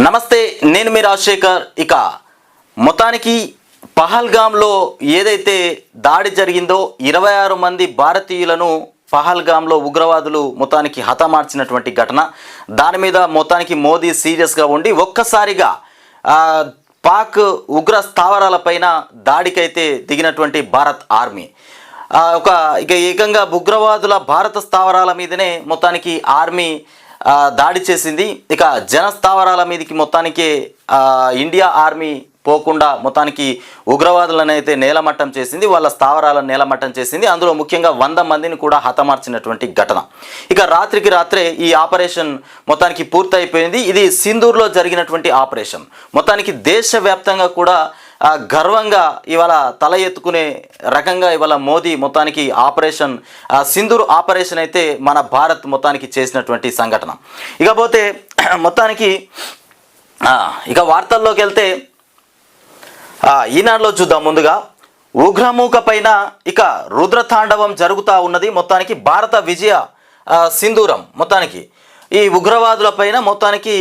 నమస్తే నేను మీ రాజశేఖర్. ఇక మొత్తానికి పహల్గామ్లో ఏదైతే దాడి జరిగిందో ఇరవై ఆరు మంది భారతీయులను పహల్గామ్లో ఉగ్రవాదులు మొత్తానికి హతమార్చినటువంటి ఘటన. దాని మీద మొత్తానికి మోదీ సీరియస్గా ఉండి ఒక్కసారిగా పాక్ ఉగ్ర స్థావరాలపైన దాడికైతే దిగినటువంటి భారత్ ఆర్మీ. ఒక ఇక ఏకంగా ఉగ్రవాదుల భారత స్థావరాల మీదనే మొత్తానికి ఆర్మీ దాడి చేసింది. ఇక జన స్థావరాల మీదకి మొత్తానికి ఇండియా ఆర్మీ పోకుండా మొత్తానికి ఉగ్రవాదులను అయితే నేలమట్టం చేసింది వాళ్ళ స్థావరాలను నేలమట్టం చేసింది. అందులో ముఖ్యంగా వంద మందిని కూడా హతమార్చినటువంటి ఘటన. ఇక రాత్రికి రాత్రే ఈ ఆపరేషన్ మొత్తానికి పూర్తయిపోయింది. ఇది సింధూర్లో జరిగినటువంటి ఆపరేషన్. మొత్తానికి దేశవ్యాప్తంగా కూడా గర్వంగా ఇవాళ తల ఎత్తుకునే రకంగా ఇవాళ మోదీ మొత్తానికి ఆపరేషన్ సింధూరు సింధూర్ ఆపరేషన్ అయితే మన భారత్ మొత్తానికి చేసినటువంటి సంఘటన. ఇకపోతే మొత్తానికి ఇక వార్తల్లోకి వెళ్తే ఈనాడులో చూద్దాం ముందుగా. ఉగ్రమూక పైన ఇక రుద్రతాండవం జరుగుతూ ఉన్నది మొత్తానికి భారత విజయ సింధూరం మొత్తానికి. ఈ ఉగ్రవాదుల పైన మొత్తానికి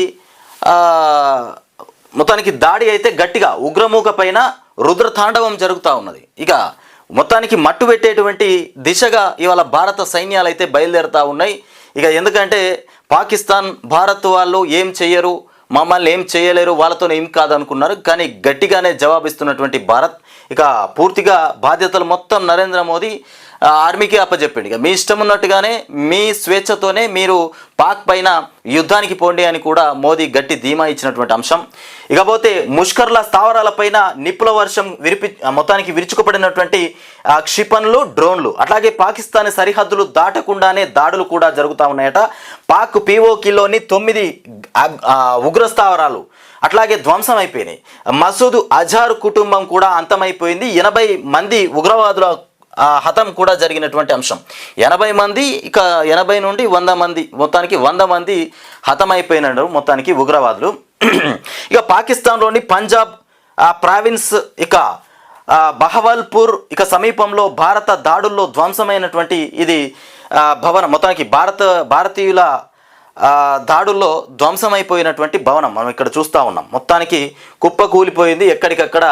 మొత్తానికి దాడి అయితే గట్టిగా ఉగ్రమూక పైన రుద్రతాండవం జరుగుతూ ఉన్నది. ఇక మొత్తానికి మట్టు పెట్టేటువంటి దిశగా ఇవాళ భారత సైన్యాలు అయితే బయలుదేరుతూ ఉన్నాయి. ఇక ఎందుకంటే పాకిస్తాన్ భారత్ వాళ్ళు ఏం చెయ్యరు మమ్మల్ని ఏం చేయలేరు వాళ్ళతో ఏం కాదనుకున్నారు. కానీ గట్టిగానే జవాబిస్తున్నటువంటి భారత్ ఇక పూర్తిగా బాధ్యతలు మొత్తం నరేంద్ర మోదీ ఆర్మీకి అప్పచెప్పాడు ఇక మీ ఇష్టం ఉన్నట్టుగానే మీ స్వేచ్ఛతోనే మీరు పాక్ పైన యుద్ధానికి పోండి అని కూడా మోదీ గట్టి ధీమా ఇచ్చినటువంటి అంశం. ఇకపోతే ముష్కర్ల స్థావరాలపైన నిప్పుల వర్షం విరిపి మొత్తానికి విరుచుకుపడినటువంటి క్షిపణులు డ్రోన్లు అట్లాగే పాకిస్తాన్ సరిహద్దులు దాటకుండానే దాడులు కూడా జరుగుతూ ఉన్నాయట. పాక్ పీఓకిలోని తొమ్మిది ఉగ్ర స్థావరాలు అట్లాగే ధ్వంసం అయిపోయినాయి. మసూద్ అజార్ కుటుంబం కూడా అంతమైపోయింది. ఎనభై మంది ఉగ్రవాదుల హతం కూడా జరిగినటువంటి అంశం. ఎనభై మంది ఇక ఎనభై నుండి వంద మంది మొత్తానికి వంద మంది హతమైపోయినారు మొత్తానికి ఉగ్రవాదులు. ఇక పాకిస్తాన్లోని పంజాబ్ ప్రావిన్స్ ఇక బహవల్పూర్ ఇక సమీపంలో భారత దాడుల్లో ధ్వంసమైనటువంటి ఇది భవనం మొత్తానికి భారత భారతీయుల దాడుల్లో ధ్వంసమైపోయినటువంటి భవనం మనం ఇక్కడ చూస్తూ ఉన్నాం. మొత్తానికి కుప్ప కూలిపోయింది ఎక్కడికక్కడ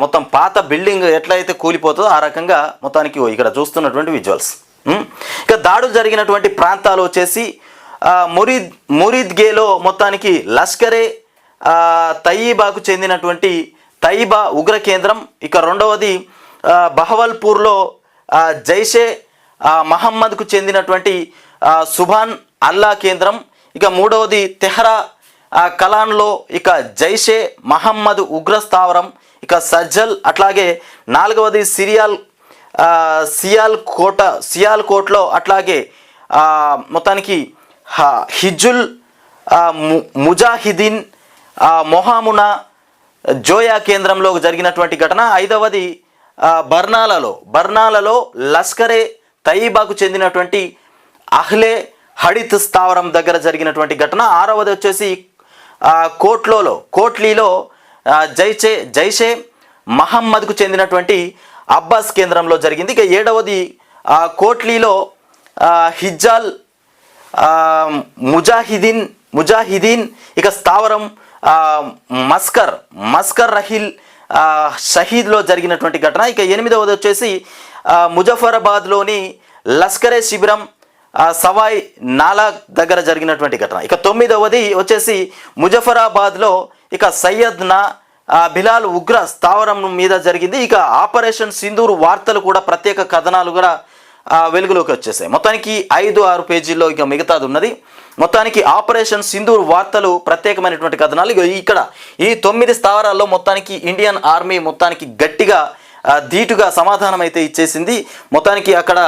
మొత్తం పాత బిల్డింగ్ ఎట్లయితే కూలిపోతుందో ఆ రకంగా మొత్తానికి ఇక్కడ చూస్తున్నటువంటి విజువల్స్ ఇక దాడులు జరిగినటువంటి ప్రాంతాలు వచ్చేసి మురీద్ మురీద్గేలో మొత్తానికి లష్కరే ఆ, చెందినటువంటి తయ్యిబా ఉగ్ర కేంద్రం. ఇక రెండవది బహవల్పూర్లో జైషే మహమ్మద్కు చెందినటువంటి సుభాన్ అల్లా కేంద్రం. ఇక మూడవది తెహ్రా కలాన్లో ఇక జైషే మహమ్మద్ ఉగ్ర స్థావరం. ఇక సజ్జల్ అట్లాగే నాలుగవది సిరియాల్ సియాల్ కోట సియాల్ కోట్లో అట్లాగే మొత్తానికి హ- హిజుల్ ము- ముజాహిదీన్ మొహామునా జోయా కేంద్రంలో జరిగినటువంటి ఘటన. ఐదవది బర్నాలలో బర్నాలలో లష్కరే తయీబాకు చెందినటువంటి అహ్లే హడిత్ స్థావరం దగ్గర జరిగినటువంటి ఘటన. ఆరవది వచ్చేసి కోట్లోలో కోట్లీలో జైషే జైషే మహమ్మద్కు చెందినటువంటి అబ్బాస్ కేంద్రంలో జరిగింది. ఇక ఏడవది కోట్లీలో హిజ్జాల్ ముజాహిదీన్ ముజాహిదీన్ ఇక స్థావరం మస్కర్ మస్కర్ రహిల్ షహీద్లో జరిగినటువంటి ఘటన. ఇక ఎనిమిదవది వచ్చేసి ముజఫరాబాద్లోని లష్కరే శిబిరం సవాయ్ నాలా దగ్గర జరిగినటువంటి ఘటన. ఇక తొమ్మిదవది వచ్చేసి ముజఫరాబాద్లో ఇక సయ్యద్న బిలాల్ ఉగ్ర స్థావరం మీద జరిగింది. ఇక ఆపరేషన్ సింధూర్ వార్తలు కూడా ప్రత్యేక కథనాలు కూడా వెలుగులోకి వచ్చేసాయి. మొత్తానికి ఐదు ఆరు పేజీల్లో ఇక మిగతాది ఉన్నది. మొత్తానికి ఆపరేషన్ సింధూర్ వార్తలు ప్రత్యేకమైనటువంటి కథనాలు. ఇగో ఇక్కడ ఈ తొమ్మిది స్థావరాల్లో మొత్తానికి ఇండియన్ ఆర్మీ మొత్తానికి గట్టిగా ధీటుగా సమాధానం అయితే ఇచ్చేసింది. మొత్తానికి అక్కడ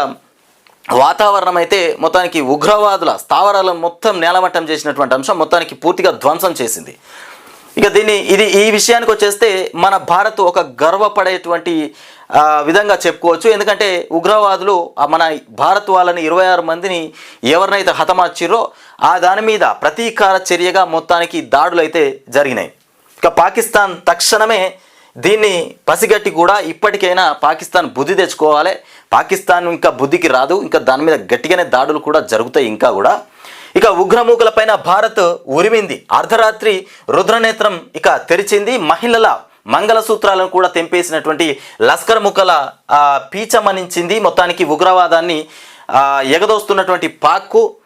వాతావరణం అయితే మొత్తానికి ఉగ్రవాదుల స్థావరాలను మొత్తం నేలమట్టం చేసినటువంటి అంశం మొత్తానికి పూర్తిగా ధ్వంసం చేసింది. ఇక దీన్ని ఇది ఈ విషయానికి వచ్చేస్తే మన భారత్ ఒక గర్వపడేటువంటి విధంగా చెప్పుకోవచ్చు. ఎందుకంటే ఉగ్రవాదులు మన భారత్ వాళ్ళని ఇరవై ఆరు మందిని ఎవరినైతే హతమార్చిరో ఆ దాని మీద ప్రతీకార చర్యగా మొత్తానికి దాడులు అయితే జరిగినాయి. ఇక పాకిస్తాన్ తక్షణమే దీన్ని పసిగట్టి కూడా ఇప్పటికైనా పాకిస్తాన్ బుద్ధి తెచ్చుకోవాలి. పాకిస్తాన్ ఇంకా బుద్ధికి రాదు. ఇంకా దాని మీద గట్టిగానే దాడులు కూడా జరుగుతాయి ఇంకా కూడా. ఇక ఉగ్రమూకలపైన భారత్ ఉరిమింది. అర్ధరాత్రి రుద్రనేత్రం ఇక తెరిచింది. మహిళల మంగళసూత్రాలను కూడా తెంపేసినటువంటి లస్కర్ ముక్కల పీచమనించింది. మొత్తానికి ఉగ్రవాదాన్ని ఎగదోస్తున్నటువంటి పాక్కు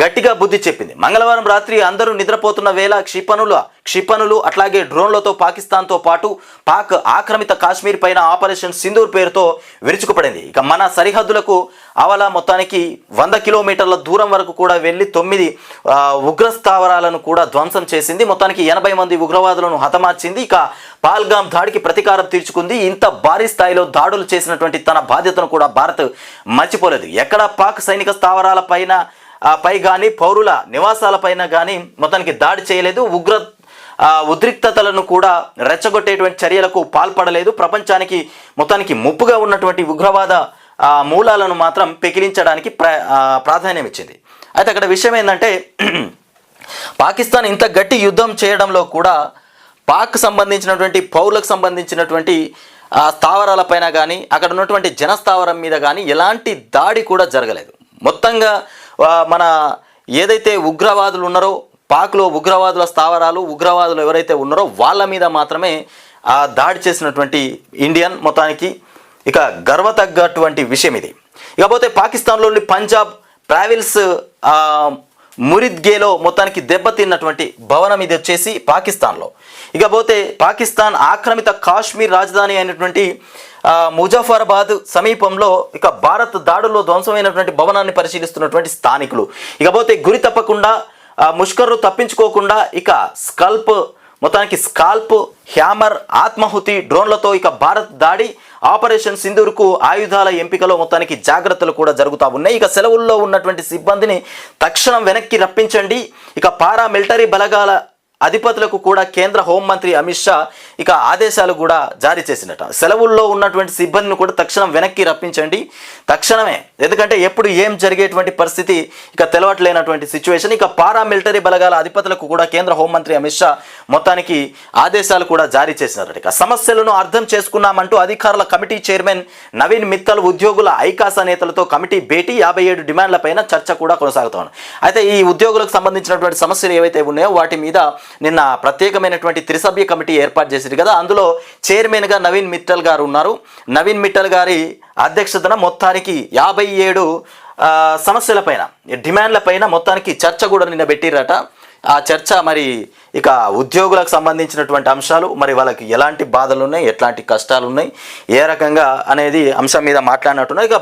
గట్టిగా బుద్ధి చెప్పింది. మంగళవారం రాత్రి అందరూ నిద్రపోతున్న వేళ క్షిపణుల క్షిపణులు అట్లాగే డ్రోన్లతో పాకిస్తాన్తో పాటు పాక్ ఆక్రమిత కాశ్మీర్ పైన ఆపరేషన్ సింధూర్ పేరుతో విరుచుకుపడింది. ఇక మన సరిహద్దులకు అవల మొత్తానికి వంద కిలోమీటర్ల దూరం వరకు కూడా వెళ్ళి తొమ్మిది ఉగ్రస్థావరాలను ఉగ్ర స్థావరాలను కూడా ధ్వంసం చేసింది. మొత్తానికి ఎనభై మంది ఉగ్రవాదులను హతమార్చింది. ఇక పాల్గామ్ దాడికి ప్రతీకారం తీర్చుకుంది. ఇంత భారీ స్థాయిలో దాడులు చేసినటువంటి తన బాధ్యతను కూడా భారత్ మర్చిపోలేదు. ఎక్కడ పాక్ సైనిక స్థావరాల పైన పై కానీ పౌరుల నివాసాలపైన కానీ మొత్తానికి దాడి చేయలేదు. ఉగ్ర ఉద్రిక్తతలను కూడా రెచ్చగొట్టేటువంటి చర్యలకు పాల్పడలేదు. ప్రపంచానికి మొత్తానికి ముప్పుగా ఉన్నటువంటి ఉగ్రవాద మూలాలను మాత్రం పెకిలించడానికి ప్రాధాన్యం ఇచ్చింది. అయితే అక్కడ విషయం ఏంటంటే పాకిస్తాన్ ఇంత గట్టి యుద్ధం చేయడంలో కూడా పాక్ సంబంధించినటువంటి పౌరులకు సంబంధించినటువంటి స్థావరాలపైన కానీ అక్కడ ఉన్నటువంటి జనస్థావరం మీద కానీ ఎలాంటి దాడి కూడా జరగలేదు. మొత్తంగా మన ఏదైతే ఉగ్రవాదులు ఉన్నారో పాక్లో ఉగ్రవాదుల స్థావరాలు ఉగ్రవాదులు ఎవరైతే ఉన్నారో వాళ్ళ మీద మాత్రమే ఆ దాడి చేసినటువంటి ఇండియన్ మొత్తానికి ఇక గర్వతగ్గటువంటి విషయం ఇది. ఇకపోతే పాకిస్తాన్లోని పంజాబ్ ట్రావెల్స్ మురిద్గేలో మొత్తానికి దెబ్బతిన్నటువంటి భవనం ఇది వచ్చేసి పాకిస్తాన్లో. ఇకపోతే పాకిస్తాన్ ఆక్రమిత కాశ్మీర్ రాజధాని అయినటువంటి ముజఫరాబాద్ సమీపంలో ఇక భారత్ దాడుల్లో ధ్వంసమైనటువంటి భవనాన్ని పరిశీలిస్తున్నటువంటి స్థానికులు. ఇకపోతే గురి తప్పకుండా ఆ, ముష్కర్లు తప్పించుకోకుండా ఇక స్కల్ప్ మొత్తానికి స్కాల్ప్ హ్యామర్ ఆత్మాహుతి డ్రోన్లతో ఇక భారత్ దాడి ఆపరేషన్ సింధూర్కు ఆయుధాల ఎంపికలో మొత్తానికి జాగ్రత్తలు కూడా జరుగుతూ ఉన్నాయి. ఇక సెలవుల్లో ఉన్నటువంటి సిబ్బందిని తక్షణం వెనక్కి రప్పించండి. ఇక పారా మిలిటరీ బలగాల అధిపతులకు కూడా కేంద్ర హోంమంత్రి అమిత్ షా ఇక ఆదేశాలు కూడా జారీ చేసినట సెలవుల్లో ఉన్నటువంటి సిబ్బందిని కూడా తక్షణం వెనక్కి రప్పించండి. తక్షణమే. ఎందుకంటే ఎప్పుడు ఏం జరిగేటువంటి పరిస్థితి ఇక తెలవట్లేనటువంటి సిచ్యువేషన్ ఇక పారా మిలిటరీ బలగాల అధిపతులకు కూడా కేంద్ర హోంమంత్రి అమిత్ షా మొత్తానికి ఆదేశాలు కూడా జారీ చేసినారట సమస్యలను అర్థం చేసుకున్నామంటూ అధికారుల కమిటీ చైర్మన్ నవీన్ మిత్తల్ ఉద్యోగుల ఐకాస నేతలతో కమిటీ భేటీ యాభై ఏడు డిమాండ్లపైన చర్చ కూడా కొనసాగుతోంది. అయితే ఈ ఉద్యోగులకు సంబంధించినటువంటి సమస్యలు ఏవైతే ఉన్నాయో వాటి మీద నిన్న ప్రత్యేకమైనటువంటి త్రిసభ్య కమిటీ ఏర్పాటు చేసింది కదా అందులో చైర్మన్గా నవీన్ మిట్టల్ గారు ఉన్నారు. నవీన్ మిట్టల్ గారి అధ్యక్షతన మొత్తానికి యాభై ఏడు ఆ, సమస్యలపైన డిమాండ్లపైన మొత్తానికి చర్చ కూడా నిన్న పెట్టిరట ఆ చర్చ మరి ఇక ఉద్యోగులకు సంబంధించినటువంటి అంశాలు మరి వాళ్ళకి ఎలాంటి బాధలు ఉన్నాయి ఎట్లాంటి కష్టాలు ఉన్నాయి ఏ రకంగా అనేది అంశం మీద మాట్లాడినట్టున్నాయి. ఇక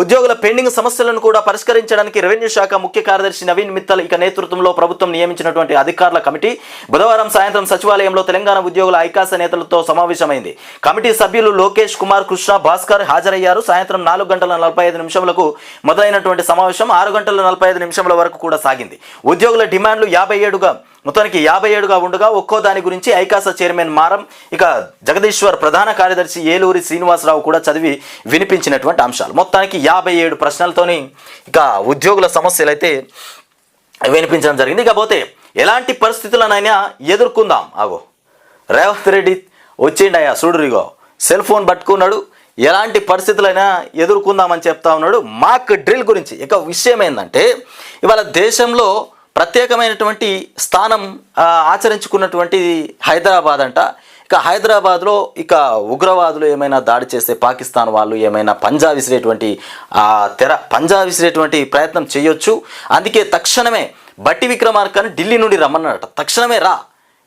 ఉద్యోగుల పెండింగ్ సమస్యలను కూడా పరిష్కరించడానికి రెవెన్యూ శాఖ ముఖ్య కార్యదర్శి నవీన్ మిత్తల్ ఇక నేతృత్వంలో ప్రభుత్వం నియమించినటువంటి అధికారుల కమిటీ బుధవారం సాయంత్రం సచివాలయంలో తెలంగాణ ఉద్యోగుల ఐకాస నేతలతో సమావేశమైంది. కమిటీ సభ్యులు లోకేష్ కుమార్ కృష్ణ భాస్కర్ హాజరయ్యారు. సాయంత్రం నాలుగు గంటల నలభై ఐదు నిమిషములకు మొదలైనటువంటి సమావేశం ఆరు గంటల నలభై ఐదు నిమిషముల వరకు కూడా సాగింది. ఉద్యోగుల డిమాండ్లు యాభై ఏడుగా మొత్తానికి యాభై ఏడుగా ఉండగా ఒక్కో దాని గురించి ఐకాస చైర్మన్ మారం ఇక జగదీశ్వర్ ప్రధాన కార్యదర్శి ఏలూరి శ్రీనివాసరావు కూడా చదివి వినిపించినటువంటి అంశాలు. మొత్తానికి యాభై ఏడు ప్రశ్నలతోని ఇక ఉద్యోగుల సమస్యలు అయితే వినిపించడం జరిగింది. ఇకపోతే ఎలాంటి పరిస్థితులనైనా ఎదుర్కొందాం. ఆగో. రేవంత్ రెడ్డి వచ్చిండయ్యా చూడురిగో సెల్ ఫోన్ పట్టుకున్నాడు. ఎలాంటి పరిస్థితులైనా ఎదుర్కొందామని చెప్తా ఉన్నాడు. మాక్ డ్రిల్ గురించి. ఇక విషయం ఏంటంటే ఇవాళ దేశంలో ప్రత్యేకమైనటువంటి స్థానం ఆచరించుకున్నటువంటి హైదరాబాద్ అంట. ఇక హైదరాబాద్లో ఇక ఉగ్రవాదులు ఏమైనా దాడి చేస్తే పాకిస్తాన్ వాళ్ళు ఏమైనా పంజా విసిరేటువంటి తెర పంజా విసిరేటువంటి ప్రయత్నం చేయొచ్చు. అందుకే తక్షణమే బట్టి విక్రమార్కని ఢిల్లీ నుండి రమ్మన్నట తక్షణమే రా.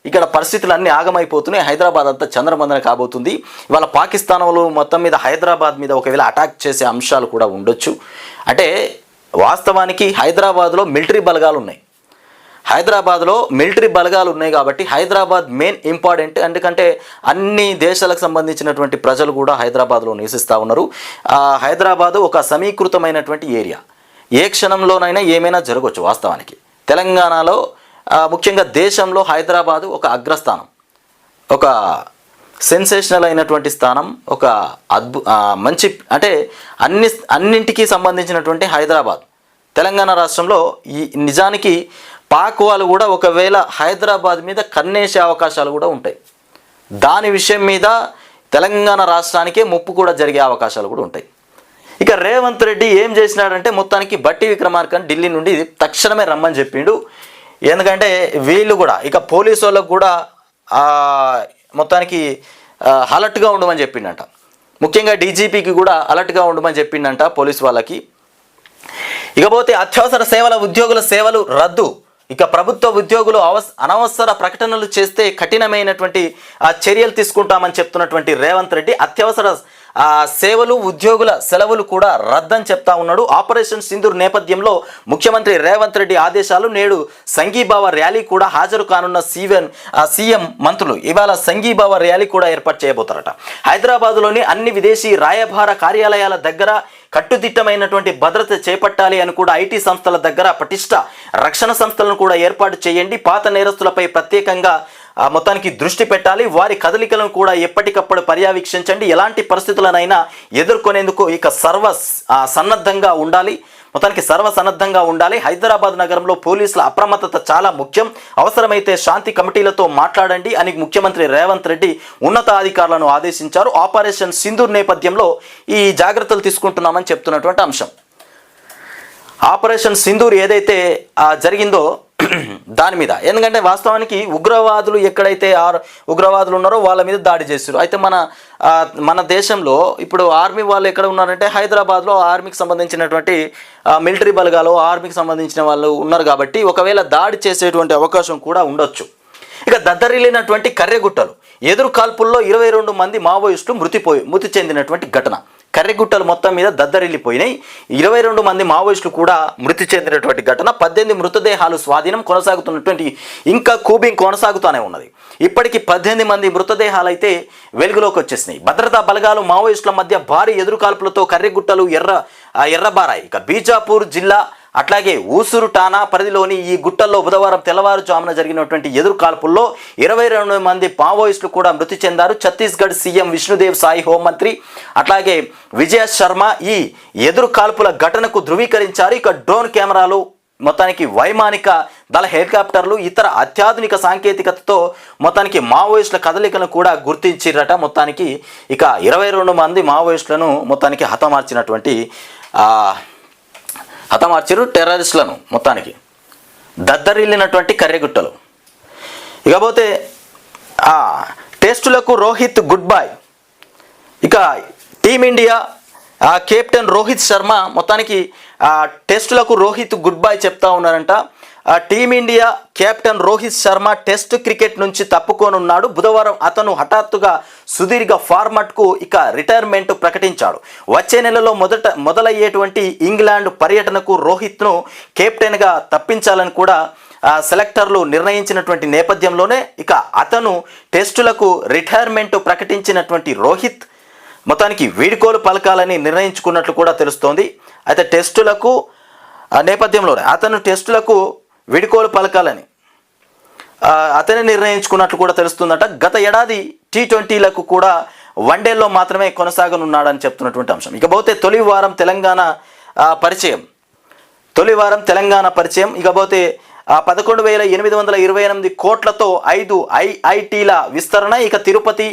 ఇక్కడ పరిస్థితులు అన్నీ ఆగమైపోతున్నాయి. హైదరాబాద్ అంతా చంద్రబంధన కాబోతుంది. ఇవాళ పాకిస్తాన్ వాళ్ళు మొత్తం మీద హైదరాబాద్ మీద ఒకవేళ అటాక్ చేసే అంశాలు కూడా ఉండొచ్చు. అంటే వాస్తవానికి హైదరాబాద్లో మిలిటరీ బలగాలు ఉన్నాయి హైదరాబాద్లో మిలిటరీ బలగాలు ఉన్నాయి కాబట్టి హైదరాబాద్ మెయిన్ ఇంపార్టెంట్ ఎందుకంటే అన్ని దేశాలకు సంబంధించినటువంటి ప్రజలు కూడా హైదరాబాద్లో నివసిస్తూ ఉన్నారు. హైదరాబాద్ హైదరాబాదు ఒక సమీకృతమైనటువంటి ఏరియా. ఏ క్షణంలోనైనా ఏమైనా జరగవచ్చు వాస్తవానికి. తెలంగాణలో ముఖ్యంగా దేశంలో హైదరాబాదు ఒక అగ్రస్థానం. ఒక సెన్సేషనల్ అయినటువంటి స్థానం ఒక అద్భు మంచి అంటే అన్ని అన్నింటికీ సంబంధించినటువంటి హైదరాబాద్. తెలంగాణ రాష్ట్రంలో ఈ నిజానికి పాక్ వాళ్ళు కూడా ఒకవేళ హైదరాబాద్ మీద కన్నేసే అవకాశాలు కూడా ఉంటాయి. దాని విషయం మీద తెలంగాణ రాష్ట్రానికే ముప్పు కూడా జరిగే అవకాశాలు కూడా ఉంటాయి. ఇక రేవంత్ రెడ్డి ఏం చేసినాడంటే మొత్తానికి బట్టి విక్రమార్కని ఢిల్లీ నుండి తక్షణమే రమ్మని చెప్పిండు. ఎందుకంటే వీళ్ళు కూడా ఇక పోలీసు వాళ్ళకు కూడా మొత్తానికి అలర్ట్గా ఉండమని చెప్పిండంట. ముఖ్యంగా డీజీపీకి కూడా అలర్ట్గా ఉండమని చెప్పిండంట పోలీసు వాళ్ళకి. ఇకపోతే అత్యవసర సేవల ఉద్యోగుల సేవలు రద్దు. ఇక ప్రభుత్వ ఉద్యోగులు అనవసర ప్రకటనలు చేస్తే కఠినమైనటువంటి చర్యలు తీసుకుంటామని చెప్తున్నటువంటి రేవంత్ రెడ్డి అత్యవసర సేవలు ఉద్యోగుల సెలవులు కూడా రద్దని చెప్తా ఉన్నాడు. ఆపరేషన్ సింధూర్ నేపథ్యంలో ముఖ్యమంత్రి రేవంత్ రెడ్డి ఆదేశాలు నేడు సంఘీభావ ర్యాలీ కూడా హాజరు కానున్న సీఎం సీఎం మంత్రులు. ఇవాళ సంఘీభావ ర్యాలీ కూడా ఏర్పాటు చేయబోతారట. హైదరాబాద్లోని అన్ని విదేశీ రాయభార కార్యాలయాల దగ్గర కట్టుదిట్టమైనటువంటి భద్రత చేపట్టాలి అని కూడా ఐటీ సంస్థల దగ్గర పటిష్ట రక్షణ సంస్థలను కూడా ఏర్పాటు చేయండి. పాత నేరస్తులపై ప్రత్యేకంగా మొత్తానికి దృష్టి పెట్టాలి. వారి కదలికలను కూడా ఎప్పటికప్పుడు పర్యవేక్షించండి. ఎలాంటి పరిస్థితులనైనా ఎదుర్కొనేందుకు ఇక సర్వ సన్నద్ధంగా ఉండాలి. మొత్తానికి సర్వసన్నద్ధంగా ఉండాలి. హైదరాబాద్ నగరంలో పోలీసుల అప్రమత్తత చాలా ముఖ్యం. అవసరమైతే శాంతి కమిటీలతో మాట్లాడండి అని ముఖ్యమంత్రి రేవంత్ రెడ్డి ఉన్నతాధికారులను ఆదేశించారు. ఆపరేషన్ సింధూర్ నేపథ్యంలో ఈ జాగ్రత్తలు తీసుకుంటున్నామని చెప్తున్నటువంటి అంశం. ఆపరేషన్ సింధూర్ ఏదైతే జరిగిందో దాని మీద. ఎందుకంటే వాస్తవానికి ఉగ్రవాదులు ఎక్కడైతే ఆర్ ఉగ్రవాదులు ఉన్నారో వాళ్ళ మీద దాడి చేస్తారు అయితే మన మన దేశంలో ఇప్పుడు ఆర్మీ వాళ్ళు ఎక్కడ ఉన్నారంటే హైదరాబాద్లో ఆర్మీకి సంబంధించినటువంటి మిలిటరీ బలగాలు ఆర్మీకి సంబంధించిన వాళ్ళు ఉన్నారు కాబట్టి ఒకవేళ దాడి చేసేటువంటి అవకాశం కూడా ఉండొచ్చు. ఇక దద్దరిల్లినటువంటి కర్రెగుట్టలు. ఎదురు కాల్పుల్లో ఇరవై రెండు మంది మావోయిస్టులు మృతిపోయి మృతి చెందినటువంటి ఘటన. కర్రెగుట్టలు మొత్తం మీద దద్దరిల్లిపోయినాయి. ఇరవై రెండు మంది మావోయిస్టులు కూడా మృతి చెందినటువంటి ఘటన పద్దెనిమిది మృతదేహాలు స్వాధీనం కొనసాగుతున్నటువంటి ఇంకా కూబింగ్ కొనసాగుతూనే ఉన్నది. ఇప్పటికి పద్దెనిమిది మంది మృతదేహాలు అయితే వెలుగులోకి వచ్చేసినాయి. భద్రతా బలగాలు మావోయిస్టుల మధ్య భారీ ఎదురుకాల్పులతో కర్రెగుట్టలు ఎర్ర ఎర్రబారాయి. ఇక బీజాపూర్ జిల్లా అట్లాగే ఊసూరు టానా పరిధిలోని ఈ గుట్టల్లో బుధవారం తెల్లవారుజామున జరిగినటువంటి ఎదురు కాల్పుల్లో ఇరవై రెండు మంది మావోయిస్టులు కూడా మృతి చెందారు. ఛత్తీస్గఢ్ సీఎం విష్ణుదేవ్ సాయి హోంమంత్రి అట్లాగే విజయ శర్మ ఈ ఎదురు కాల్పుల ఘటనకు ధృవీకరించారు. ఇక డ్రోన్ కెమెరాలు మొత్తానికి వైమానిక దళ హెలికాప్టర్లు ఇతర అత్యాధునిక సాంకేతికతతో మొత్తానికి మావోయిస్టుల కదలికను కూడా గుర్తించిరట. మొత్తానికి ఇక ఇరవై రెండు మంది మావోయిస్టులను మొత్తానికి హతమార్చినటువంటి హతమార్చారు టెర్రరిస్టులను మొత్తానికి. దద్దరిల్లినటువంటి కర్రెగుట్టలు. ఇకపోతే ఆ, టెస్టులకు రోహిత్ గుడ్ బాయ్ ఇక టీమిండియా ఆ, కెప్టెన్ రోహిత్ శర్మ మొత్తానికి ఆ, టెస్టులకు రోహిత్ గుడ్ బాయ్ చెప్తా ఉన్నారంట. Team India captain Rohit Sharma test cricket నుంచి తప్పుకోనున్నాడు. బుధవారం అతను హఠాత్తుగా సుదీర్ఘ ఫార్మాట్కు ఇక రిటైర్మెంట్ ప్రకటించాడు. వచ్చే నెలలో మొదట మొదలయ్యేటువంటి ఇంగ్లాండ్ పర్యటనకు రోహిత్ను కెప్టెన్గా తప్పించాలని కూడా సెలెక్టర్లు నిర్ణయించినటువంటి నేపథ్యంలోనే ఇక అతను టెస్టులకు రిటైర్మెంట్ ప్రకటించినటువంటి రోహిత్ మొత్తానికి వీడుకోలు పలకాలని నిర్ణయించుకున్నట్లు కూడా తెలుస్తోంది. అయితే టెస్టులకు నేపథ్యంలోనే అతను టెస్టులకు విడుకోలు పలకాలని. అతనే నిర్ణయించుకున్నట్లు కూడా తెలుస్తుందట. గత ఏడాది టీ ట్వంటీలకు కూడా వన్డేల్లో మాత్రమే కొనసాగనున్నాడని చెప్తున్నటువంటి అంశం. ఇకపోతే తొలి వారం తెలంగాణ పరిచయం. తొలి వారం తెలంగాణ పరిచయం. ఇకపోతే పదకొండు వేల ఎనిమిది వందల ఇరవై ఎనిమిది కోట్లతో ఐదు ఐఐటీల విస్తరణ. ఇక తిరుపతి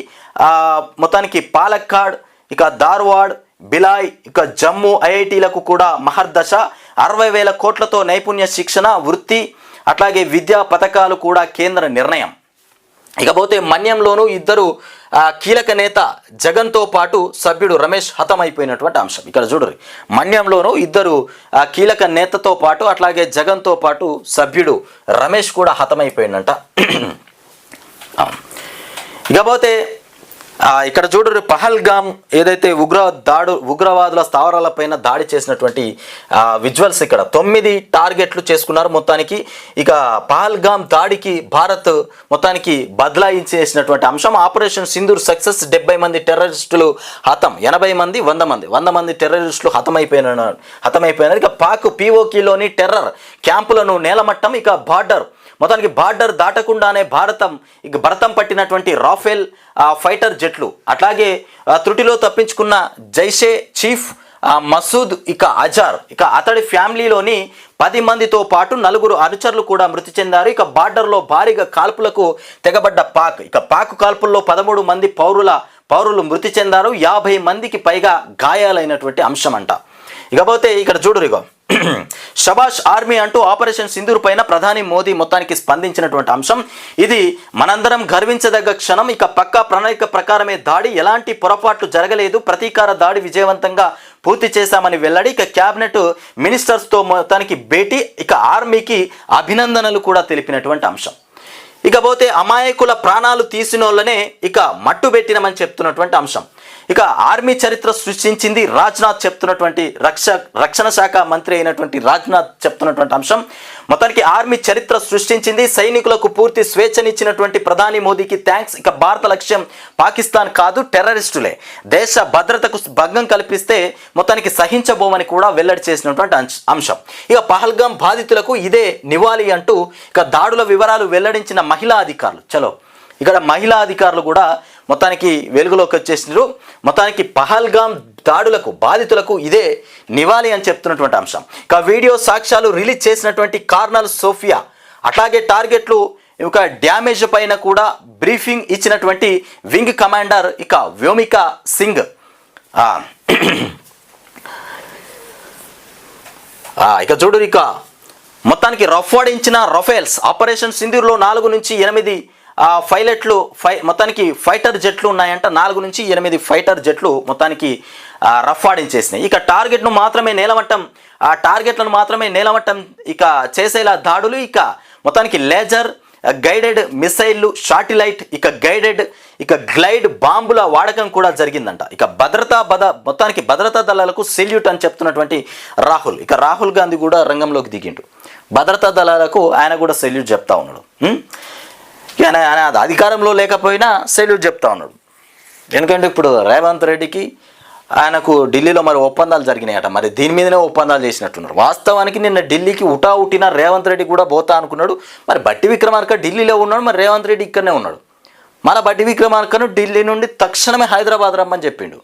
మొత్తానికి పాలక్కాడ్ ఇక ధార్వాడ్ బిలాయ్ ఇక జమ్మూ ఐఐటీలకు కూడా మహర్దశ. అరవై వేల కోట్లతో నైపుణ్య శిక్షణ వృత్తి అట్లాగే విద్యా పథకాలు కూడా కేంద్ర నిర్ణయం. ఇకపోతే మన్యంలోనూ ఇద్దరు కీలక నేత జగన్తో పాటు సభ్యుడు రమేష్ హతమైపోయినటువంటి అంశం. ఇక్కడ చూడరు మన్యంలోనూ ఇద్దరు కీలక నేతతో పాటు అట్లాగే జగన్తో పాటు సభ్యుడు రమేష్ కూడా హతమైపోయిందంట ఇకపోతే ఇక్కడ చూడరు పహల్గామ్ ఏదైతే ఉగ్ర దాడు ఉగ్రవాదుల స్థావరాలపైన దాడి చేసినటువంటి విజువల్స్ ఇక్కడ. తొమ్మిది టార్గెట్లు చేసుకున్నారు మొత్తానికి. ఇక పహల్గామ్ దాడికి భారత్ మొత్తానికి బదలాయించేసినటువంటి అంశం ఆపరేషన్ సింధూర్ సక్సెస్ డెబ్బై మంది టెర్రరిస్టులు హతం ఎనభై మంది వంద మంది. వంద మంది టెర్రరిస్టులు హతమైపోయిన హతమైపోయినారు. ఇక పాక్ పీఓకీలోని టెర్రర్ క్యాంపులను నేలమట్టం ఇక బార్డర్. మొత్తానికి బార్డర్ దాటకుండానే భారతం ఇక భరతం పట్టినటువంటి రాఫెల్ ఫైటర్ జట్లు. అట్లాగే ఆ, త్రుటిలో తప్పించుకున్న జైషే చీఫ్ మసూద్ ఇక అజార్. ఇక అతడి ఫ్యామిలీలోని పది మందితో పాటు నలుగురు అనుచరులు కూడా మృతి చెందారు. ఇక బార్డర్లో భారీగా కాల్పులకు తెగబడ్డ పాక్. ఇక పాక్ కాల్పుల్లో పదమూడు మంది పౌరుల పౌరులు మృతి చెందారు. యాభై మందికి పైగా గాయాలైనటువంటి అంశం అంట ఇకపోతే ఇక్కడ చూడు ఇగో షబాష్ ఆర్మీ అంటూ ఆపరేషన్ సింధూర్ పైన ప్రధాని మోదీ మొత్తానికి స్పందించినటువంటి అంశం. ఇది మనందరం గర్వించదగ్గ క్షణం. ఇక పక్కా ప్రణాళిక ప్రకారమే దాడి. ఎలాంటి పొరపాట్లు జరగలేదు. ప్రతీకార దాడి విజయవంతంగా పూర్తి చేశామని వెల్లడి. ఇక క్యాబినెట్ మినిస్టర్స్తో మొత్తానికి భేటీ. ఇక ఆర్మీకి అభినందనలు కూడా తెలిపినటువంటి అంశం. ఇకపోతే అమాయకుల ప్రాణాలు తీసినోళ్ళనే ఇక మట్టు పెట్టినమని చెప్తున్నటువంటి అంశం. ఇక ఆర్మీ చరిత్ర సృష్టించింది రాజ్నాథ్ చెప్తున్నటువంటి రక్ష రక్షణ శాఖ మంత్రి అయినటువంటి రాజ్నాథ్ చెప్తున్నటువంటి అంశం. మొత్తానికి ఆర్మీ చరిత్ర సృష్టించింది సైనికులకు పూర్తి స్వేచ్ఛనిచ్చినటువంటి ప్రధాని మోదీకి థ్యాంక్స్. ఇక భారత లక్ష్యం పాకిస్తాన్ కాదు టెర్రరిస్టులే. దేశ భద్రతకు భంగం కల్పిస్తే మొత్తానికి సహించబోమని కూడా వెల్లడి చేసినటువంటి అంశం ఇక పహల్గాం బాధితులకు ఇదే నివాళి అంటూ ఇక దాడుల వివరాలు వెల్లడించిన మహిళా అధికారులు. చలో ఇక్కడ మహిళా అధికారులు కూడా మొత్తానికి వెలుగులోకి వచ్చేసినారు మొత్తానికి పహల్గాం దాడులకు బాధితులకు ఇదే నివాళి అని చెప్తున్నటువంటి అంశం. ఇక వీడియో సాక్ష్యాలు రిలీజ్ చేసినటువంటి కార్నల్ సోఫియా అట్లాగే టార్గెట్లు ఇక డ్యామేజ్ పైన కూడా బ్రీఫింగ్ ఇచ్చినటువంటి వింగ్ కమాండర్ ఇక వ్యోమిక సింగ్. ఇక చూడు ఇక మొత్తానికి రఫ్ వాడించిన రఫేల్స్ ఆపరేషన్ సింధూర్లో నాలుగు నుంచి ఎనిమిది పైలట్లు ఫై మొత్తానికి ఫైటర్ జెట్లు ఉన్నాయంట. నాలుగు నుంచి ఎనిమిది ఫైటర్ జెట్లు మొత్తానికి ఆ, రఫ్ ఇక టార్గెట్ను మాత్రమే నేలమట్టం ఆ టార్గెట్లను మాత్రమే నేలమట్టం ఇక చేసేలా దాడులు ఇక మొత్తానికి లేజర్ గైడెడ్ మిసైళ్ళు షాటిలైట్ ఇక గైడెడ్ ఇక గ్లైడ్ బాంబుల వాడకం కూడా జరిగిందంట. ఇక భద్రతా బద మొత్తానికి భద్రతా దళాలకు సెల్యూట్ అని చెప్తున్నటువంటి రాహుల్. ఇక రాహుల్ గాంధీ కూడా రంగంలోకి దిగిండు. భద్రతా దళాలకు ఆయన కూడా సెల్యూట్ చెప్తా ఉన్నాడు. ఆయన ఆయన అది అధికారంలో లేకపోయినా సెల్యూట్ చెప్తా ఉన్నాడు. ఎందుకంటే ఇప్పుడు రేవంత్ రెడ్డికి ఆయనకు ఢిల్లీలో మరి ఒప్పందాలు జరిగినాయట. మరి దీని మీదనే ఒప్పందాలు చేసినట్టున్నారు. వాస్తవానికి నిన్న ఢిల్లీకి ఉటా ఉట్టిన రేవంత్ రెడ్డి కూడా పోతా అనుకున్నాడు. మరి బట్టి విక్రమార్క ఢిల్లీలో ఉన్నాడు మరి రేవంత్ రెడ్డి ఇక్కడనే ఉన్నాడు. మన బట్టి విక్రమార్కను ఢిల్లీ నుండి తక్షణమే హైదరాబాద్ రమ్మని చెప్పిండు.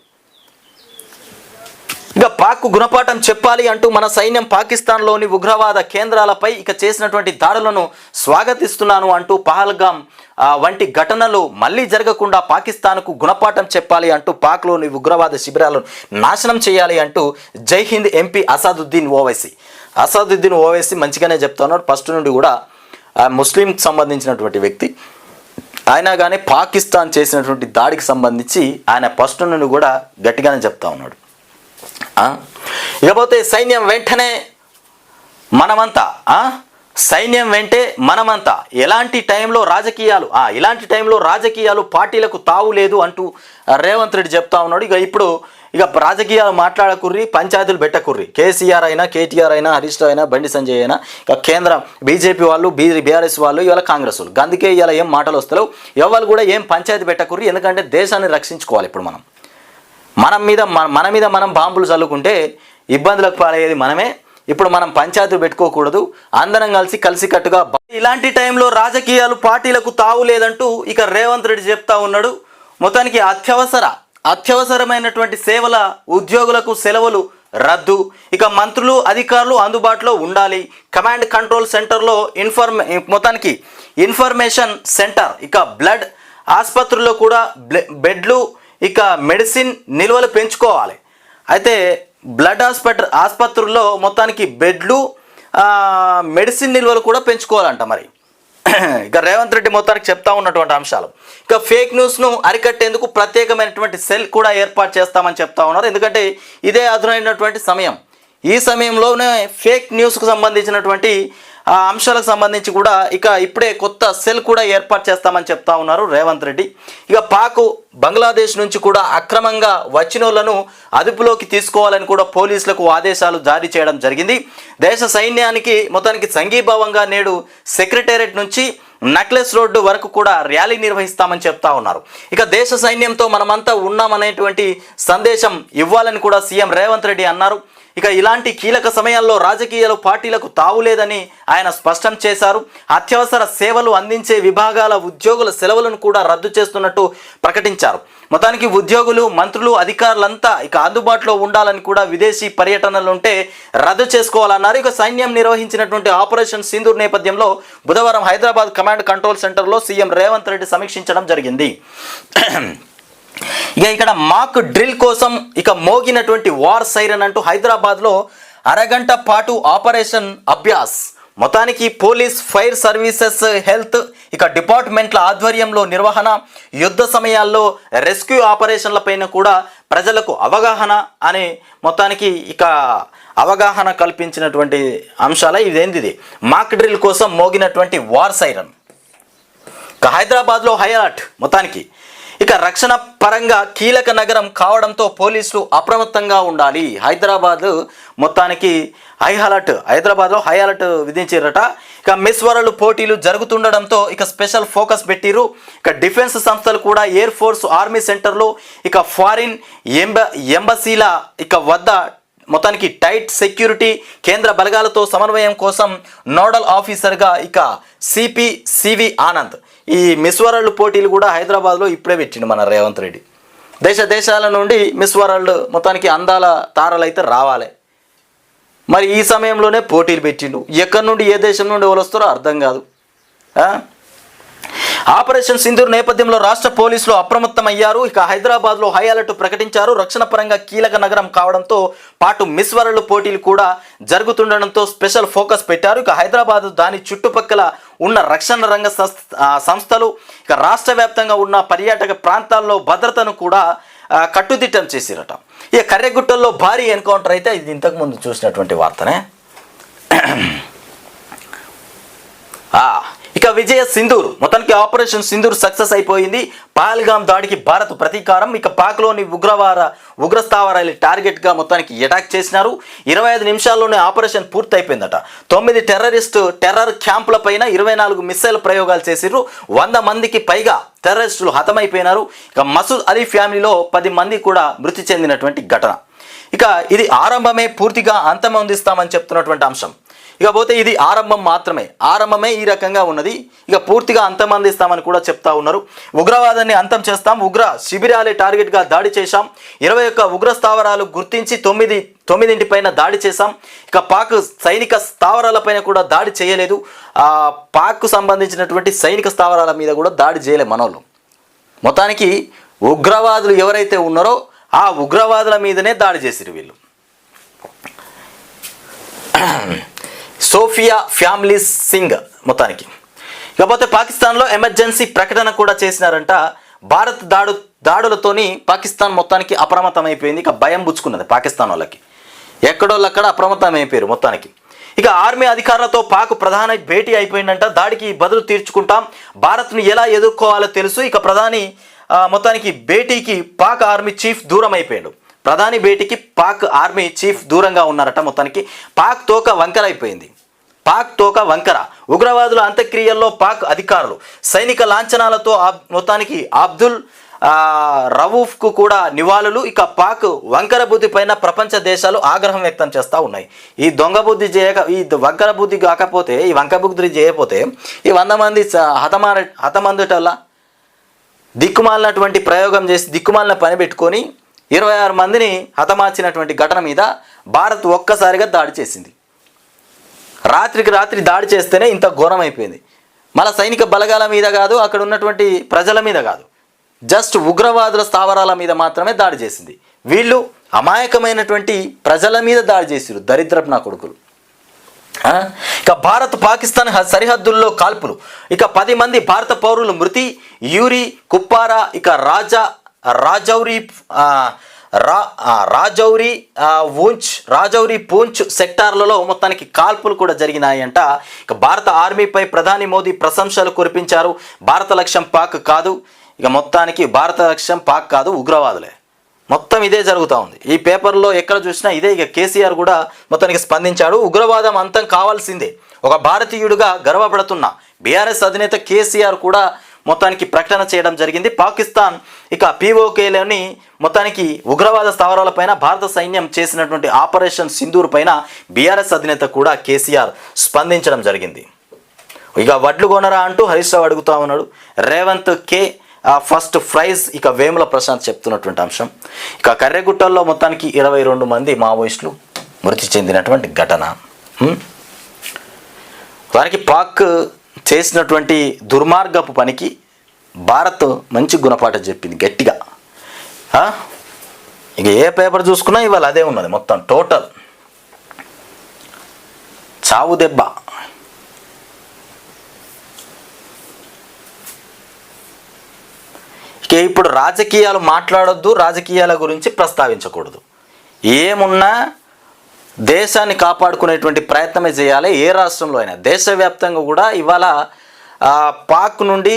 ఇక పాక్ గుణపాఠం చెప్పాలి అంటూ మన సైన్యం పాకిస్తాన్లోని ఉగ్రవాద కేంద్రాలపై ఇక చేసినటువంటి దాడులను స్వాగతిస్తున్నాను అంటూ పహల్గాం వంటి ఘటనలు మళ్ళీ జరగకుండా పాకిస్తాన్కు గుణపాఠం చెప్పాలి అంటూ పాక్లోని ఉగ్రవాద శిబిరాలను నాశనం చేయాలి అంటూ జై హింద్ ఎంపీ అసాదుద్దీన్ ఓవైసీ. అసాదుద్దీన్ ఓవైసీ మంచిగానే చెప్తా ఉన్నాడు ఫస్ట్ నుండి కూడా ముస్లింకి సంబంధించినటువంటి వ్యక్తి. అయినా కానీ పాకిస్తాన్ చేసినటువంటి దాడికి సంబంధించి ఆయన ఫస్ట్ నుండి కూడా గట్టిగానే చెప్తా ఉన్నాడు. ఇకపోతే సైన్యం వెంటనే మనమంతా సైన్యం వెంటే మనమంతా ఎలాంటి టైంలో రాజకీయాలు ఇలాంటి టైంలో రాజకీయాలు పార్టీలకు తావు లేదు అంటూ రేవంత్ రెడ్డి చెప్తా ఉన్నాడు. ఇక ఇప్పుడు ఇక రాజకీయాలు మాట్లాడకుర్రి పంచాయతీలు పెట్టకుర్రి. కేసీఆర్ అయినా కేటీఆర్ అయినా హరీష్ రావు అయినా బండి సంజయ్ అయినా ఇక కేంద్రం బీజేపీ వాళ్ళు బీ బీఆర్ఎస్ వాళ్ళు ఇవాళ కాంగ్రెస్ వాళ్ళు. అందుకే ఇవాళ ఏం మాటలు వస్తలేవు. ఎవరు కూడా ఏం పంచాయతీ పెట్టకుర్రి. ఎందుకంటే దేశాన్ని రక్షించుకోవాలి ఇప్పుడు మనం. మనం మీద మన మన మీద మనం బాంబులు చల్లుకుంటే ఇబ్బందులకు పాలయ్యేది మనమే. ఇప్పుడు మనం పంచాయతీ పెట్టుకోకూడదు. అందరం కలిసి కలిసికట్టుగా ఇలాంటి టైంలో రాజకీయాలు పార్టీలకు తావు లేదంటూ ఇక రేవంత్ రెడ్డి చెప్తా ఉన్నాడు. మొత్తానికి అత్యవసర అత్యవసరమైనటువంటి సేవల ఉద్యోగులకు సెలవులు రద్దు. ఇక మంత్రులు అధికారులు అందుబాటులో ఉండాలి. కమాండ్ కంట్రోల్ సెంటర్లో ఇన్ఫర్మే మొత్తానికి ఇన్ఫర్మేషన్ సెంటర్ ఇక బ్లడ్ ఆసుపత్రుల్లో కూడా బెడ్లు ఇక మెడిసిన్ నిల్వలు పెంచుకోవాలి. అయితే బ్లడ్ హాస్పిటల్ ఆసుపత్రుల్లో మొత్తానికి బెడ్లు మెడిసిన్ నిల్వలు కూడా పెంచుకోవాలంట మరి. ఇక రేవంత్ రెడ్డి మొత్తానికి చెప్తా ఉన్నటువంటి అంశాలు. ఇక ఫేక్ న్యూస్ను అరికట్టేందుకు ప్రత్యేకమైనటువంటి సెల్ కూడా ఏర్పాటు చేస్తామని చెప్తా ఉన్నారు. ఎందుకంటే ఇదే అదునైనటువంటి సమయం. ఈ సమయంలోనే ఫేక్ న్యూస్కు సంబంధించినటువంటి అంశాలకు సంబంధించి కూడా ఇక ఇప్పుడే కొత్త సెల్ కూడా ఏర్పాటు చేస్తామని చెప్తా ఉన్నారు రేవంత్ రెడ్డి. ఇక పాకు బంగ్లాదేశ్ నుంచి కూడా అక్రమంగా వచ్చిన అదుపులోకి తీసుకోవాలని కూడా పోలీసులకు ఆదేశాలు జారీ చేయడం జరిగింది. దేశ సైన్యానికి మొత్తానికి సంఘీభావంగా నేడు సెక్రటేరియట్ నుంచి నక్లెస్ రోడ్డు వరకు కూడా ర్యాలీ నిర్వహిస్తామని చెప్తా ఉన్నారు. ఇక దేశ సైన్యంతో మనమంతా ఉన్నామనేటువంటి సందేశం ఇవ్వాలని కూడా సీఎం రేవంత్ రెడ్డి అన్నారు. ఇక ఇలాంటి కీలక సమయాల్లో రాజకీయాలు పార్టీలకు తావులేదని ఆయన స్పష్టం చేశారు. అత్యవసర సేవలు అందించే విభాగాల ఉద్యోగుల సెలవులను కూడా రద్దు చేస్తున్నట్టు ప్రకటించారు. మొత్తానికి ఉద్యోగులు మంత్రులు అధికారులంతా ఇక అందుబాటులో ఉండాలని కూడా విదేశీ పర్యటనలు ఉంటే రద్దు చేసుకోవాలన్నారు. ఇక సైన్యం నిర్వహించినటువంటి ఆపరేషన్ సింధూర్ నేపథ్యంలో బుధవారం హైదరాబాద్ కమాండ్ కంట్రోల్ సెంటర్లో సీఎం రేవంత్ రెడ్డి సమీక్షించడం జరిగింది. ఇక ఇక్కడ మాక్ డ్రిల్ కోసం ఇక మోగినటువంటి వార్ సైరన్ అంటూ హైదరాబాద్లో అరగంట పాటు ఆపరేషన్ అభ్యాస్. మొత్తానికి పోలీస్ ఫైర్ సర్వీసెస్ హెల్త్ ఇక డిపార్ట్మెంట్ల ఆధ్వర్యంలో నిర్వహణ యుద్ధ సమయాల్లో రెస్క్యూ ఆపరేషన్లపైన కూడా ప్రజలకు అవగాహన అనే మొత్తానికి ఇక అవగాహన కల్పించినటువంటి అంశాల ఇదేంటిది? మాక్ డ్రిల్ కోసం మోగినటువంటి వార్ సైరన్. ఇక హైదరాబాద్లో హై అలర్ట్ మొత్తానికి. ఇక రక్షణ పరంగా కీలక నగరం కావడంతో పోలీసులు అప్రమత్తంగా ఉండాలి. హైదరాబాద్ మొత్తానికి హై అలర్ట్ హైదరాబాద్లో హై అలర్ట్ విధించారట. ఇక మిస్ వరల్డ్ పోటీలు జరుగుతుండడంతో ఇక స్పెషల్ ఫోకస్ పెట్టిరు ఇక డిఫెన్స్ సంస్థలు కూడా ఎయిర్ ఫోర్స్ ఆర్మీ సెంటర్లో ఇక ఫారిన్ ఎంబ ఎంబసీల ఇక వద్ద మొత్తానికి టైట్ సెక్యూరిటీ కేంద్ర బలగాలతో సమన్వయం కోసం నోడల్ ఆఫీసర్గా ఇక సిపి సివి ఆనంద్. ఈ మిస్ వరల్డ్ పోటీలు కూడా హైదరాబాద్లో ఇప్పుడే పెట్టిండు మన రేవంత్ రెడ్డి. దేశ దేశాల నుండి మిస్ వరల్డ్ మొత్తానికి అందాల తారలు అయితే రావాలి. మరి ఈ సమయంలోనే పోటీలు పెట్టిండు. ఎక్కడి నుండి ఏ దేశం నుండి ఎవరు వస్తారో అర్థం కాదు. ఆపరేషన్ సింధూర్ నేపథ్యంలో రాష్ట్ర పోలీసులు అప్రమత్తమయ్యారు. ఇక హైదరాబాద్లో హై అలర్ట్ ప్రకటించారు. రక్షణ పరంగా కీలక నగరం కావడంతో పాటు మిస్ వరల్డ్ పోటీలు కూడా జరుగుతుండడంతో స్పెషల్ ఫోకస్ పెట్టారు. ఇక హైదరాబాద్ దాని చుట్టుపక్కల ఉన్న రక్షణ రంగ సంస్థలు ఇక రాష్ట్ర వ్యాప్తంగా ఉన్న పర్యాటక ప్రాంతాల్లో భద్రతను కూడా కట్టుదిట్టం చేసిరట. ఇక కర్రెగుట్టల్లో భారీ ఎన్కౌంటర్ అయితే ఇది ఇంతకుముందు చూసినటువంటి వార్తనే. ఇక విజయ సింధూర్ మొత్తానికి ఆపరేషన్ సింధూర్ సక్సెస్ అయిపోయింది. పాల్గామ్ దాడికి భారత్ ప్రతీకారం. ఇక పాక్లోని ఉగ్రవార ఉగ్రస్థావరాలు టార్గెట్గా మొత్తానికి అటాక్ చేసినారు. ఇరవై ఐదు నిమిషాల్లోనే ఆపరేషన్ పూర్తి అయిపోయిందట తొమ్మిది టెర్రరిస్ట్ టెర్రర్ క్యాంపుల పైన ఇరవై నాలుగు మిస్సైల్ ప్రయోగాలు చేసిర్రు. వంద మందికి పైగా టెర్రరిస్టులు హతమైపోయినారు. ఇక మసూద్ అలీ ఫ్యామిలీలో పది మంది కూడా మృతి చెందినటువంటి ఘటన. ఇక ఇది ఆరంభమే పూర్తిగా అంతమొందిస్తామని చెప్తున్నటువంటి అంశం. ఇకపోతే ఇది ఆరంభం మాత్రమే. ఆరంభమే ఈ రకంగా ఉన్నది. ఇక పూర్తిగా అంతం అందిస్తామని కూడా చెప్తా ఉన్నారు. ఉగ్రవాదాన్ని అంతం చేస్తాం. ఉగ్ర శిబిరాలే టార్గెట్గా దాడి చేశాం. ఇరవై ఒక్క ఉగ్ర స్థావరాలు గుర్తించి తొమ్మిది తొమ్మిదింటిపైన దాడి చేశాం. ఇక పాక్ సైనిక స్థావరాలపైన కూడా దాడి చేయలేదు. ఆ పాక్కు సంబంధించినటువంటి సైనిక స్థావరాల మీద కూడా దాడి చేయలేదు మనోళ్ళు. మొత్తానికి ఉగ్రవాదులు ఎవరైతే ఉన్నారో ఆ ఉగ్రవాదుల మీదనే దాడి చేసిరు వీళ్ళు. సోఫియా ఫ్యామిలీ సింగ్ మొత్తానికి. ఇకపోతే పాకిస్తాన్లో ఎమర్జెన్సీ ప్రకటన కూడా చేసినారంట. భారత్ దాడు దాడులతోని పాకిస్తాన్ మొత్తానికి అప్రమత్తం అయిపోయింది ఇక భయం పుచ్చుకున్నది పాకిస్తాన్ వాళ్ళకి. ఎక్కడోళ్ళక్కడ అప్రమత్తం అయిపోయారు మొత్తానికి. ఇక ఆర్మీ అధికారులతో పాక్ ప్రధాని భేటీ అయిపోయిందంట. దాడికి బదులు తీర్చుకుంటాం. భారత్ను ఎలా ఎదుర్కోవాలో తెలుసు. ఇక ప్రధాని మొత్తానికి భేటీకి పాక్ ఆర్మీ చీఫ్ దూరం అయిపోయాడు ప్రధాని భేటీకి పాక్ ఆర్మీ చీఫ్ దూరంగా ఉన్నారట మొత్తానికి. పాక్ తోక వంకర అయిపోయింది పాక్ తోక వంకర. ఉగ్రవాదుల అంత్యక్రియల్లో పాక్ అధికారులు. సైనిక లాంఛనాలతో మొత్తానికి అబ్దుల్ రవూఫ్కు కూడా నివాళులు. ఇక పాక్ వంకర బుద్ధి పైన ప్రపంచ దేశాలు ఆగ్రహం వ్యక్తం చేస్తూ ఉన్నాయి. ఈ దొంగ బుద్ధి చేయక ఈ వంకర బుద్ధి కాకపోతే ఈ వంక బుద్ధి చేయకపోతే ఈ వంద మంది హతమార హతమందుటల్లా దిక్కుమాలినటువంటి ప్రయోగం చేసి దిక్కుమాలిన పని పెట్టుకొని ఇరవై ఆరు మందిని హతమార్చినటువంటి ఘటన మీద భారత్ ఒక్కసారిగా దాడి చేసింది. రాత్రికి రాత్రి దాడి చేస్తేనే ఇంత ఘోరం అయిపోయింది. మళ్ళా సైనిక బలగాల మీద కాదు అక్కడ ఉన్నటువంటి ప్రజల మీద కాదు. జస్ట్ ఉగ్రవాదుల స్థావరాల మీద మాత్రమే దాడి చేసింది. వీళ్ళు అమాయకమైనటువంటి ప్రజల మీద దాడి చేసిరు దరిద్రపు నా కొడుకులు. ఇక భారత్ పాకిస్తాన్ సరిహద్దుల్లో కాల్పులు. ఇక పది మంది భారత పౌరులు మృతి యూరి కుప్పారా ఇక రాజా రాజౌరి రా రాజౌరి ఊంచ్ రాజౌరి పూంచ్ సెక్టార్లలో మొత్తానికి కాల్పులు కూడా జరిగినాయంట. ఇక భారత ఆర్మీపై ప్రధాని మోదీ ప్రశంసలు కురిపించారు. భారత లక్ష్యం పాక్ కాదు. ఇక మొత్తానికి భారత లక్ష్యం పాక్ కాదు ఉగ్రవాదులే. మొత్తం ఇదే జరుగుతూ ఉంది. ఈ పేపర్లో ఎక్కడ చూసినా ఇదే ఇక కేసీఆర్ కూడా మొత్తానికి స్పందించాడు. ఉగ్రవాదం అంతం కావాల్సిందే. ఒక భారతీయుడిగా గర్వపడుతున్న. బీఆర్ఎస్ అధినేత కేసీఆర్ కూడా మొత్తానికి ప్రకటన చేయడం జరిగింది. పాకిస్తాన్ ఇక పీఓకేలోని మొత్తానికి ఉగ్రవాద స్థావరాలపైన భారత సైన్యం చేసినటువంటి ఆపరేషన్ సింధూర్ పైన బీఆర్ఎస్ అధినేత కూడా కేసీఆర్ స్పందించడం జరిగింది. ఇక వడ్లు కొనరా అంటూ హరీష్ రావు అడుగుతా ఉన్నాడు. రేవంత్ కే ఆ ఫస్ట్ ప్రైజ్ ఇక వేముల ప్రశాంత్ చెప్తున్నటువంటి అంశం. ఇక కర్రెగుట్టల్లో మొత్తానికి ఇరవై రెండు మంది మావోయిస్టులు మృతి చెందినటువంటి ఘటన. దానికి వారికి పాక్ చేసినటువంటి దుర్మార్గపు పనికి భారత్ మంచి గుణపాఠం చెప్పింది గట్టిగా. ఇక ఏ పేపర్ చూసుకున్నా ఇవాళ అదే ఉన్నది మొత్తం టోటల్. చావు దెబ్బ. ఇక ఇప్పుడు రాజకీయాలు మాట్లాడొద్దు రాజకీయాల గురించి ప్రస్తావించకూడదు. ఏమున్నా దేశాన్ని కాపాడుకునేటువంటి ప్రయత్నమే చేయాలి. ఏ రాష్ట్రంలో అయినా దేశవ్యాప్తంగా కూడా ఇవాళ పాక్ నుండి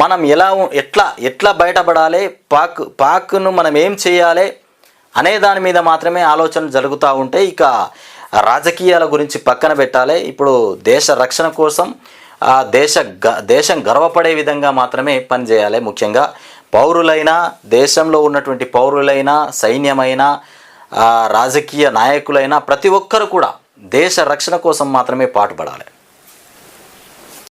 మనం ఎలా ఎట్లా ఎట్లా బయటపడాలి పాక్ పాక్ను మనం ఏం చేయాలి అనే దాని మీద మాత్రమే ఆలోచన జరుగుతూ ఉంటే ఇక రాజకీయాల గురించి పక్కన పెట్టాలి. ఇప్పుడు దేశ రక్షణ కోసం దేశ గ దేశం గర్వపడే విధంగా మాత్రమే పనిచేయాలి ముఖ్యంగా. పౌరులైనా దేశంలో ఉన్నటువంటి పౌరులైనా సైన్యమైనా రాజకీయ నాయకులైనా ప్రతి ఒక్కరు కూడా దేశ రక్షణ కోసం మాత్రమే పాటుపడాలి.